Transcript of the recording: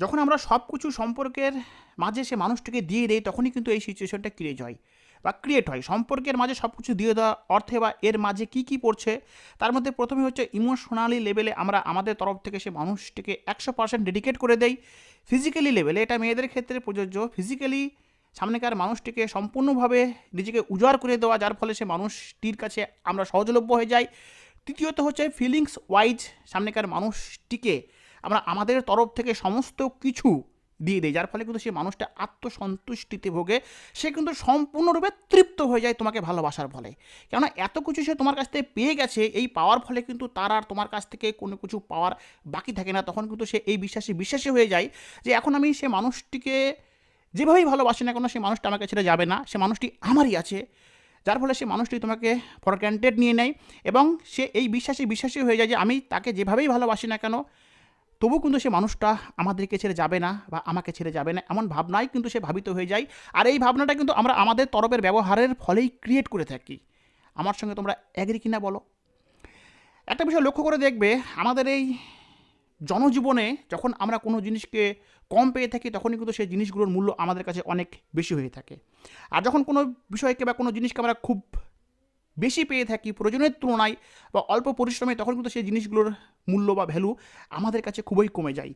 যখন আমরা সব কিছু সম্পর্কের মাঝে সে মানুষটিকে দিয়ে দেই, তখনই কিন্তু এই সিচুয়েশনটা ক্রিয়েট হয় বা ক্রিয়েট হয়। সম্পর্কের মাঝে সব কিছু দিয়ে দেওয়া অর্থে বা এর মাঝে কি কি পড়ছে, তার মধ্যে প্রথমে হচ্ছে ইমোশনালি লেভেলে আমরা আমাদের তরফ থেকে সে মানুষটিকে একশো পার্সেন্ট ডেডিকেট করে দেই। ফিজিক্যালি লেভেলে এটা মেয়েদের ক্ষেত্রে প্রযোজ্য। ফিজিক্যালি সামনেকার মানুষটিকে সম্পূর্ণভাবে নিজেকে উজাড় করে দেওয়া, যার ফলে সে মানুষটির কাছে আমরা সহজলভ্য হয়ে যাই। তৃতীয়ত হচ্ছে ফিলিংস ওয়াইজ সামনেকার মানুষটিকে আমরা আমাদের তরফ থেকে সমস্ত কিছু দিয়ে দেয় যার ফলে কিন্তু সেই মানুষটা আত্মসন্তুষ্টিতে ভোগে, সে কিন্তু সম্পূর্ণরূপে তৃপ্ত হয়ে যায় তোমাকে ভালোবাসার ফলে। কেননা এত কিছু সে তোমার কাছ থেকে পেয়ে গেছে, এই পাওয়ার ফলে কিন্তু তার আর তোমার কাছ থেকে কোনো কিছু পাওয়ার বাকি থাকে না। তখন কিন্তু সে এই বিশ্বাসে বিশ্বাসী হয়ে যায় যে এখন আমি সে মানুষটিকে যেভাবেই ভালোবাসি না কেন সেই মানুষটা আমাকে ছেড়ে যাবে না, সে মানুষটি আমারই আছে। যার ফলে সে মানুষটি তোমাকে ফর গ্রান্টেড নিয়ে নেয় এবং সে এই বিশ্বাসে বিশ্বাসী হয়ে যায় যে আমি তাকে যেভাবেই ভালোবাসি না কেন তবু কিন্তু সে মানুষটা আমাদেরকে ছেড়ে যাবে না বা আমাকে ছেড়ে যাবে না, এমন ভাবনাই কিন্তু সে ভাবিত হয়ে যায়। আর এই ভাবনাটা কিন্তু আমরা আমাদের তরফের ব্যবহারের ফলেই ক্রিয়েট করে থাকি। আমার সঙ্গে তোমরা অ্যাগ্রি কিনা বলো? একটা বিষয় লক্ষ্য করে দেখবে, আমাদের এই জনজীবনে যখন আমরা কোনো জিনিসকে কম পেয়ে থাকি, তখনই কিন্তু সেই জিনিসগুলোর মূল্য আমাদের কাছে অনেক বেশি হয়ে থাকে। আর যখন কোনো বিষয়কে বা কোনো জিনিসকে আমরা খুব বেশি পেয়ে থাকি, প্রয়োজনের তুলনায় বা অল্প পরিশ্রমে তখন কিন্তু সেই জিনিসগুলোর মূল্য বা ভ্যালু আমাদের কাছে খুবই কমে যায়।